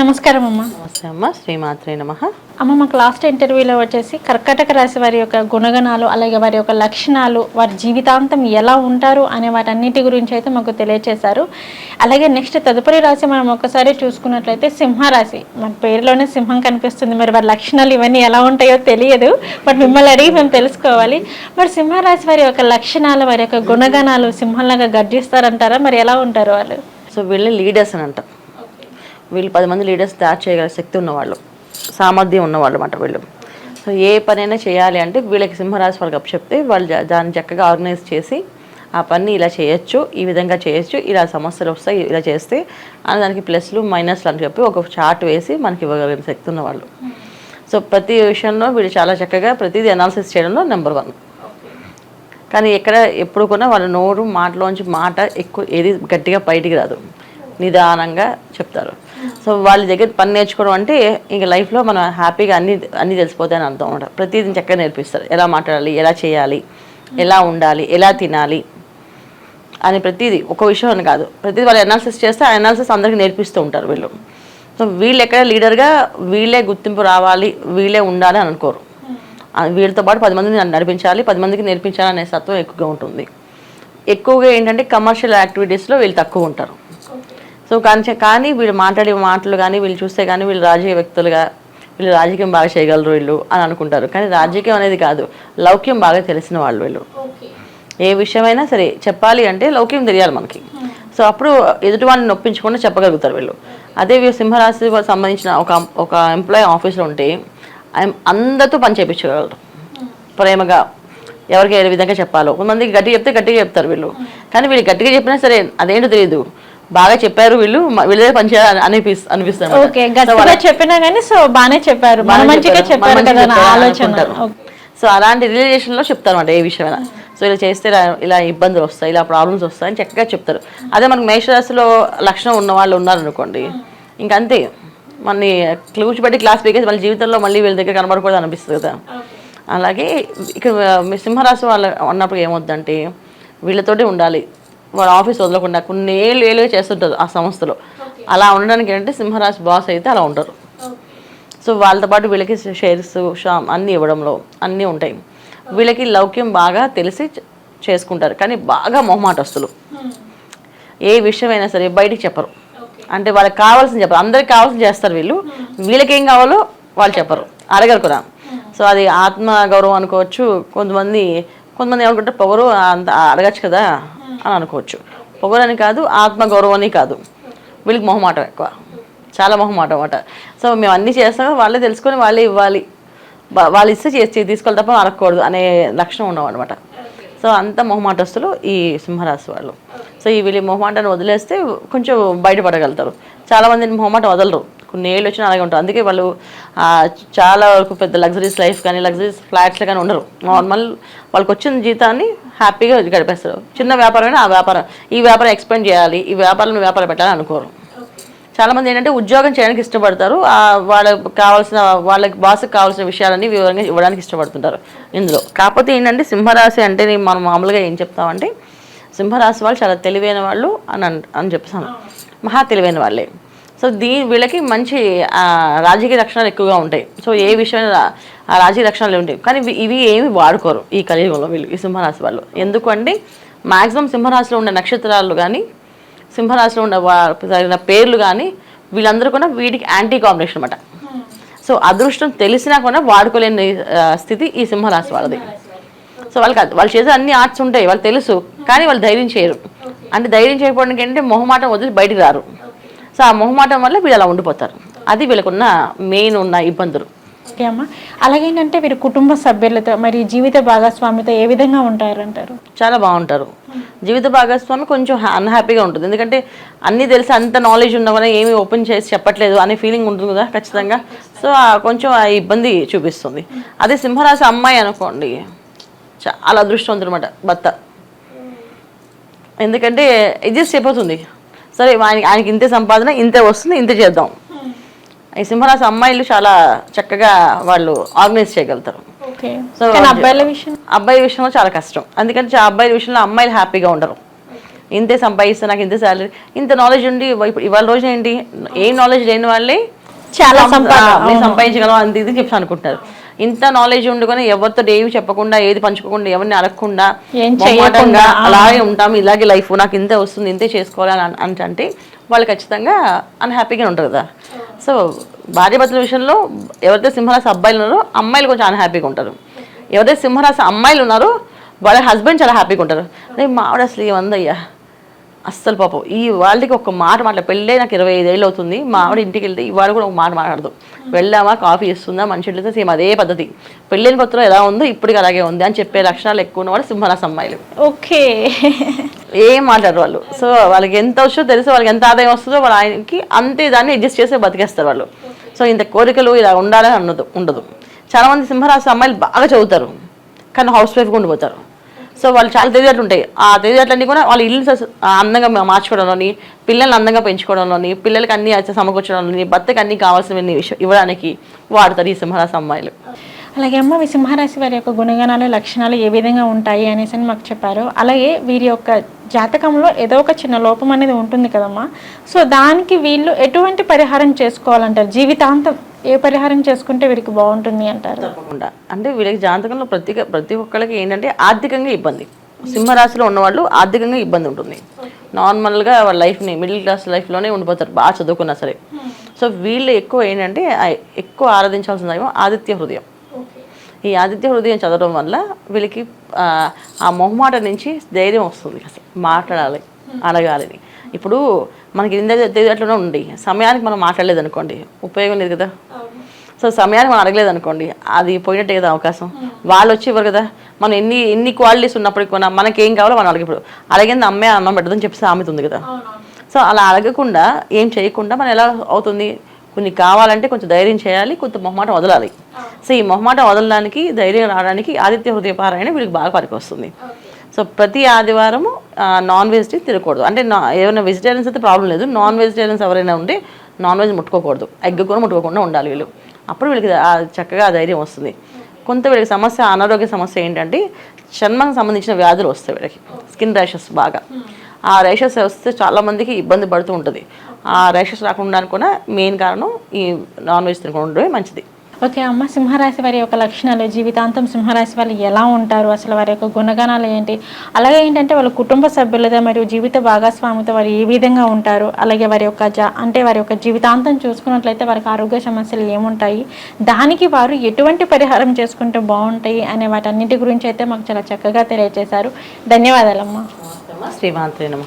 నమస్కారం అమ్మ. నమస్తే అమ్మ శ్రీమాత్రే నమ. అమ్మ మాకు లాస్ట్ ఇంటర్వ్యూలో వచ్చేసి కర్కాటక రాశి వారి యొక్క గుణగణాలు అలాగే వారి యొక్క లక్షణాలు వారి జీవితాంతం ఎలా ఉంటారు అనే వాటన్నిటి గురించి అయితే మాకు తెలియచేశారు. అలాగే నెక్స్ట్ తదుపరి రాశి మనం ఒకసారి చూసుకున్నట్లయితే సింహరాశి. మన పేరులోనే సింహం కనిపిస్తుంది. మరి వారి లక్షణాలు ఇవన్నీ ఎలా ఉంటాయో తెలియదు. బట్ మిమ్మల్ని అడిగి మేము తెలుసుకోవాలి. మరి సింహరాశి వారి యొక్క లక్షణాలు వారి యొక్క గుణగణాలు సింహంలాగా గర్జిస్తారంటారా? మరి ఎలా ఉంటారు వాళ్ళు? సో వీళ్ళని లీడర్స్ అని అంటాం. వీళ్ళు పది మంది లీడర్స్ తయారు చేయగల శక్తి ఉన్నవాళ్ళు సామర్థ్యం ఉన్నవాళ్ళు అన్నమాట వీళ్ళు. సో ఏ పనైనా చేయాలి అంటే వీళ్ళకి సింహరాశి వాళ్ళకి అప్పు చెప్తే వాళ్ళు దాన్ని చక్కగా ఆర్గనైజ్ చేసి ఆ పని ఇలా చేయొచ్చు ఈ విధంగా చేయొచ్చు ఇలా సమస్యలు వస్తాయి ఇలా చేస్తే అని దానికి ప్లస్లు మైనస్లు అని చెప్పి ఒక చార్ట్ వేసి మనకి ఇవ్వగలిగిన శక్తి ఉన్నవాళ్ళు. సో ప్రతి విషయంలో వీళ్ళు చాలా చక్కగా ప్రతిదీ అనాలిసిస్ చేయడంలో నెంబర్ వన్ కానీ ఎక్కడ ఎప్పుడు కూడా వాళ్ళ నోరు మాటలోంచి మాట ఎక్కువ ఏది గట్టిగా బయటికి రాదు. నిదానంగా చెప్తారు. సో వాళ్ళ దగ్గర పని నేర్చుకోవడం అంటే ఇంక లైఫ్లో మనం హ్యాపీగా అన్ని అన్నీ తెలిసిపోతాయని అర్థం అనమాట. ప్రతిదీ చక్కగా నేర్పిస్తారు. ఎలా మాట్లాడాలి ఎలా చేయాలి ఎలా ఉండాలి ఎలా తినాలి అని ప్రతిదీ ఒక విషయం అని కాదు. ప్రతిదీ వాళ్ళు అనాలిసిస్ చేస్తే ఆ అనాలిసిస్ అందరికీ నేర్పిస్తూ ఉంటారు వీళ్ళు. సో వీళ్ళు ఎక్కడ లీడర్గా వీళ్ళే గుర్తింపు రావాలి వీళ్ళే ఉండాలి అని అనుకోరు. వీళ్ళతో పాటు పది మందిని నడిపించాలి పది మందికి నేర్పించాలి అనే సత్వం ఎక్కువగా ఉంటుంది. ఎక్కువగా ఏంటంటే కమర్షియల్ యాక్టివిటీస్లో వీళ్ళు తక్కువ ఉంటారు. సో కానీ కానీ వీళ్ళు మాట్లాడే మాటలు కానీ వీళ్ళు చూస్తే కానీ వీళ్ళు రాజకీయ వ్యక్తులుగా వీళ్ళు రాజకీయం బాగా చేయగలరు వీళ్ళు అని అనుకుంటారు. కానీ రాజకీయం అనేది కాదు. లౌక్యం బాగా తెలిసిన వాళ్ళు వీళ్ళు. ఏ విషయమైనా సరే చెప్పాలి అంటే లౌక్యం తెలియాలి మనకి. సో అప్పుడు ఎదుటి వాడిని నొప్పించకుండా చెప్పగలుగుతారు వీళ్ళు. అదే సింహరాశి సంబంధించిన ఒక ఒక ఎంప్లాయీ ఆఫీస్లో ఉంటే ఆయన అందరితో పని చేయించగలరు ప్రేమగా ఎవరికి ఏ విధంగా చెప్పాలో. కొంతమందికి గట్టిగా చెప్తే గట్టిగా చెప్తారు వీళ్ళు. కానీ వీళ్ళు గట్టిగా చెప్పినా సరే అదేంటో తెలియదు. బాగా చెప్పారు వీళ్ళు. మ- వీళ్ళదే పని చేయాలి అనిపిస్ అనిపిస్తుంది ఓకే గట్టిగా చెప్పినా కానీ సో బాగానే చెప్పారు. మంచిగా చెప్పారు కదా ఆలోచన. సో అలాంటి రిలేషన్లో చెప్తారు అనమాట ఏ విషయమైనా. సో ఇలా చేస్తే ఇలా ఇలా ఇబ్బందులు వస్తాయి ఇలా ప్రాబ్లమ్స్ వస్తాయని చక్కగా చెప్తారు. అదే మనకు మేషరాశిలో లక్షణం ఉన్న వాళ్ళు ఉన్నారనుకోండి ఇంకంతే మన క్లూచ్ బట్టి క్లాస్ పీకేసి వాళ్ళ జీవితంలో మళ్ళీ వీళ్ళ దగ్గర కనబడకూడదు అనిపిస్తుంది కదా. అలాగే ఇక్కడ సింహరాశి వాళ్ళు ఉన్నప్పుడు ఏమవుద్దంటే వీళ్ళతోటి ఉండాలి. వాళ్ళ ఆఫీస్ వదలకుండా కొన్ని ఏళ్ళు ఏళ్ళుగా చేస్తుంటారు ఆ సంస్థలో. అలా ఉండడానికి ఏంటంటే సింహరాశి బాస్ అయితే అలా ఉంటారు. సో వాళ్ళతో పాటు వీళ్ళకి షేర్స్ షామ్ అన్నీ ఇవ్వడంలో అన్నీ ఉంటాయి. వీళ్ళకి లౌక్యం బాగా తెలిసి చేసుకుంటారు. కానీ బాగా మొహమాటస్తులు. ఏ విషయమైనా సరే బయటికి చెప్పరు. అంటే వాళ్ళకి కావాల్సింది చెప్పరు. అందరికి కావాల్సింది చేస్తారు వీళ్ళు. వీళ్ళకి ఏం కావాలో వాళ్ళు చెప్పరు. అడగరు కూడా. సో అది ఆత్మ గౌరవం అనుకోవచ్చు. కొంతమంది కొంతమంది ఏమనుకుంటారు? పొగరు అంత అడగచ్చు కదా. అని అనుకోవచ్చు. పొగరు అని కాదు ఆత్మ కాదు. వీళ్ళకి మొహమాటం ఎక్కువ. చాలా మొహమాటం అన్నమాట. సో మేము అన్నీ చేస్తాం వాళ్ళే తెలుసుకొని వాళ్ళే ఇవ్వాలి. వాళ్ళు ఇస్తే చేసి తీసుకోవాలి తప్ప అడగకూడదు అనే లక్షణం ఉండవన్నమాట సో అంత మొహమాటస్తులు ఈ సింహరాశి వాళ్ళు. సో ఈ వీళ్ళు మొహమాటాన్ని వదిలేస్తే కొంచెం బయటపడగలుగుతారు. చాలామందిని మొహమాట వదలరు. కొన్ని ఏళ్ళు వచ్చినా అలాగే ఉంటారు. అందుకే వాళ్ళు చాలా వరకు పెద్ద లగ్జరీస్ లైఫ్ కానీ లగ్జరీస్ ఫ్లాట్స్ కానీ ఉండరు. నార్మల్ వాళ్ళకి వచ్చిన జీతాన్ని హ్యాపీగా గడిపేస్తారు. చిన్న వ్యాపారమైనా ఆ వ్యాపారం ఈ వ్యాపారం ఎక్స్పెండ్ చేయాలి ఈ వ్యాపారం వ్యాపారం పెట్టాలని అనుకోరు. చాలామంది ఏంటంటే ఉద్యోగం చేయడానికి ఇష్టపడతారు. వాళ్ళకి కావాల్సిన వాళ్ళకి బాస్కి కావాల్సిన విషయాలన్నీ వివరంగా ఇవ్వడానికి ఇష్టపడుతుంటారు ఇందులో. కాకపోతే ఏంటంటే సింహరాశి అంటే మనం మామూలుగా ఏం చెప్తామంటే సింహరాశి వాళ్ళు చాలా తెలివైన వాళ్ళు అని అని చెప్తాను మహా తెలివైన వాళ్ళే. సో దీ వీళ్ళకి మంచి రాజకీయ లక్షణాలు ఎక్కువగా ఉంటాయి. సో ఏ విషయమైన ఆ రాజకీయ లక్షణాలు ఉంటాయి. కానీ ఇవి- ఏమి వాడుకోరు ఈ కలియుగంలో వీళ్ళు ఈ సింహరాశి వాళ్ళు. ఎందుకంటే మ్యాక్సిమం సింహరాశిలో ఉండే నక్షత్రాలు కానీ సింహరాశిలో ఉన్న వా- పేర్లు కానీ వీళ్ళందరూ కూడా వీటికి యాంటీ కాంబినేషన్ అనమాట సో అదృష్టం తెలిసినా కూడా వాడుకోలేని స్థితి ఈ సింహరాశి వాళ్ళది. సో వాళ్ళకి వాళ్ళు చేసే అన్ని ఆర్ట్స్ ఉంటాయి వాళ్ళు తెలుసు. కానీ వాళ్ళు ధైర్యం చేయరు. అంటే ధైర్యం చేయకపోవడానికి ఏంటంటే మొహమాటం వదిలి బయటకు రారు. సో ఆ మొహమాటం వల్ల వీళ్ళు అలా ఉండిపోతారు. అది వీళ్ళకున్న మెయిన్ ఉన్న ఇబ్బందులు. ఓకే అమ్మ. అలాగేంటంటే వీరు కుటుంబ సభ్యులతో మరి జీవిత భాగస్వామితో ఏ విధంగా ఉంటారంటారు? చాలా బాగుంటారు. జీవిత భాగస్వామి కొంచెం అన్హ్యాపీగా ఉంటుంది. ఎందుకంటే అన్నీ తెలిసి అంత నాలెడ్జ్ ఉన్నా కూడా ఏమీ ఓపెన్ చేసి చెప్పట్లేదు అనే ఫీలింగ్ ఉంటుంది కదా ఖచ్చితంగా. సో కొంచెం ఆ ఇబ్బంది చూపిస్తుంది. అదే సింహరాశి అమ్మాయి అనుకోండి చాలా అదృష్టవంతుడు అనమాట భర్త. ఎందుకంటే అడ్జస్ట్ అయిపోతుంది. సరే ఆయనకి ఆయనకి ఇంతే సంపాదన ఇంతే వస్తుంది ఇంతే చేద్దాం. ఈ సింహరాశి అమ్మాయిలు చాలా చక్కగా వాళ్ళు ఆర్గనైజ్ చేయగలుగుతారు. సో అబ్బాయిల విషయం? అబ్బాయి విషయంలో చాలా కష్టం. ఆ అబ్బాయిల విషయంలో అమ్మాయిలు హ్యాపీగా ఉండరు. ఇంతే సంపాదిస్తా నాకు ఇంత సాలరీ ఇంత నాలెడ్జ్ ఉండి ఇవాళ రోజు ఏంటి? ఏం నాలెడ్జ్ లేని వాళ్ళే చాలా సంపాదించగలం అంత ఇది చెప్పి అనుకుంటారు. ఇంత నాలెడ్జ్ ఉండుకొని ఎవరితో ఏమి చెప్పకుండా ఏది పంచుకోకుండా ఎవరిని అడగకుండా చేయకుండా, అలాగే ఉంటాం ఇలాగే లైఫ్ నాకు ఇంతే వస్తుంది ఇంతే చేసుకోవాలి అని అంటే వాళ్ళు ఖచ్చితంగా అన్హ్యాపీగా ఉంటారు కదా. సో భార్య భర్తల విషయంలో ఎవరైతే సింహరాశి అబ్బాయిలు ఉన్నారో అమ్మాయిలు కొంచెం అన్హ్యాపీగా ఉంటారు. ఎవరైతే సింహరాశి అమ్మాయిలు ఉన్నారో వాళ్ళ హస్బెండ్ చాలా హ్యాపీగా ఉంటారు. అరే మావిడ అసలు ఏమందయ్యా? అస్సలు పాపం. ఈ వాళ్ళకి ఒక మాట మాట్లా పెళ్ళే నాకు ఇరవై ఐదేళ్ళు అవుతుంది. మా ఆవిడ ఇంటికి వెళ్తే ఇవాళ కూడా ఒక మాట మాట్లాడదు. వెళ్ళామా? కాఫీ ఇస్తుందా మంచి వెళ్తే సేమ్ అదే పద్ధతి. పెళ్ళైన కొత్తలో ఎలా ఉందో ఇప్పటికి అలాగే ఉంది అని చెప్పే లక్షణాలు ఎక్కువ ఉన్నవాడు సింహరాశి అమ్మాయిలు. ఓకే. ఏం మాట్లాడరు వాళ్ళు. సో వాళ్ళకి ఎంత వచ్చో తెలుసు వాళ్ళకి ఎంత ఆదాయం వస్తుందో వాళ్ళ ఆయనకి అంతే దాన్ని అడ్జస్ట్ చేసి బతికేస్తారు వాళ్ళు. సో ఇంత కోరికలు ఇలా ఉండాలని అన్నదు ఉండదు. చాలా మంది సింహరాశి అమ్మాయిలు బాగా చదువుతారు. కానీ హౌస్ వైఫ్గా ఉండిపోతారు సో వాళ్ళు చాలా తెలివితేటలు ఉంటాయి ఆ తెలివితేటలన్నీ కూడా వాళ్ళ ఇల్లు అందంగా మార్చుకోవడంలోని పిల్లల్ని అందంగా పెంచుకోవడంలోని పిల్లలకి అన్ని సమకూర్చడంలోని భర్తకి అన్ని కావాల్సినవన్నీ ఇవ్వడానికి వాడతారు ఈ సింహరాశి అమ్మాయిలు అలాగే అమ్మ ఈ సింహరాశి వారి యొక్క గుణగణాలు లక్షణాలు ఏ విధంగా ఉంటాయి అనేసి అని మాకు చెప్పారు. అలాగే వీరి యొక్క జాతకంలో ఏదో ఒక చిన్న లోపం అనేది ఉంటుంది కదమ్మా. సో దానికి వీళ్ళు ఎటువంటి పరిహారం చేసుకోవాలంటారు? జీవితాంతం ఏ పరిహారం చేసుకుంటే వీరికి బాగుంటుంది అంటారు? తప్పకుండా. అంటే వీళ్ళకి జాతకంలో ప్రతి ప్రతి ఒక్కరికి ఏంటంటే ఆర్థికంగా ఇబ్బంది. సింహరాశిలో ఉన్నవాళ్ళు ఆర్థికంగా ఇబ్బంది ఉంటుంది. నార్మల్గా వాళ్ళ లైఫ్ని మిడిల్ క్లాస్ లైఫ్లోనే ఉండిపోతారు బాగా చదువుకున్నా సరే. సో వీళ్ళు ఎక్కువ ఏంటంటే ఎక్కువ ఆరాధించాల్సిన దైవం ఆదిత్య హృదయం. ఈ ఆదిత్య హృదయం చదవడం వల్ల వీళ్ళకి ఆ, ఆ మొహమాట నుంచి ధైర్యం వస్తుంది అసలు మాట్లాడాలి అడగాలని ఇప్పుడు మనకి ఇంత తెలియట్లోనే ఉండి సమయానికి మనం మాట్లాడలేదు అనుకోండి ఉపయోగం లేదు కదా. సో సమయానికి మనం అడగలేదు అనుకోండి. అది పోయినట్టే కదా అవకాశం. వాళ్ళు వచ్చి ఇవ్వరు కదా. మనం ఎన్ని ఎన్ని క్వాలిటీస్ ఉన్నప్పటికీ కూడా మనకి ఏం కావాలో మనం అడిగిప్పుడు అడిగింది అమ్మే అన్నం పెట్టదని చెప్పి సామెత ఉంది కదా. సో అలా అడగకుండా ఏం చేయకుండా మనం ఎలా అవుతుంది? కొన్ని కావాలంటే కొంచెం ధైర్యం చేయాలి కొంత మొహమాట వదలాలి. సో ఈ మొహమాట వదలడానికి ధైర్యం రావడానికి ఆదిత్య హృదయ పారాయణ వీళ్ళకి బాగా పనికి వస్తుంది సో ప్రతి ఆదివారము నాన్ వెజ్ తినకూడదు. అంటే ఏమైనా వెజిటేరియన్స్ అయితే ప్రాబ్లం లేదు. నాన్ వెజిటేరియన్స్ ఎవరైనా ఉంటే నాన్ వెజ్ ముట్టుకోకూడదు. ఎగ్ కూడా ముట్టుకోకుండా ఉండాలి వీళ్ళు. అప్పుడు వీళ్ళకి చక్కగా ధైర్యం వస్తుంది. కొంత వీళ్ళకి సమస్య అనారోగ్య సమస్య ఏంటంటే చర్మం సంబంధించిన వ్యాధులు వస్తాయి వీళ్ళకి. స్కిన్ ర్యాషెస్ బాగా. ఆ ర్యాషెస్ వస్తే చాలామందికి ఇబ్బంది పడుతూ ఉంటుంది. ఆ ర్యాషెస్ రాకుండా కూడా మెయిన్ కారణం ఈ నాన్ వెజ్ తినకుండా ఉండడమే మంచిది. ఓకే అమ్మ సింహరాశి వారి యొక్క లక్షణాలు జీవితాంతం సింహరాశి వాళ్ళు ఎలా ఉంటారు? అసలు వారి యొక్క గుణగణాలు ఏంటి? అలాగే ఏంటంటే వాళ్ళ కుటుంబ సభ్యులతో మరియు జీవిత భాగస్వామితో వారు ఏ విధంగా ఉంటారు? అలాగే వారి యొక్క జా అంటే వారి యొక్క జీవితాంతం చూసుకున్నట్లయితే వారికి ఆరోగ్య సమస్యలు ఏముంటాయి? దానికి వారు ఎటువంటి పరిహారం చేసుకుంటే బాగుంటాయి? అనే వాటన్నిటి గురించి అయితే మాకు చాలా చక్కగా తెలియజేశారు ధన్యవాదాలమ్మా. శ్రీమాంత్రి నమ.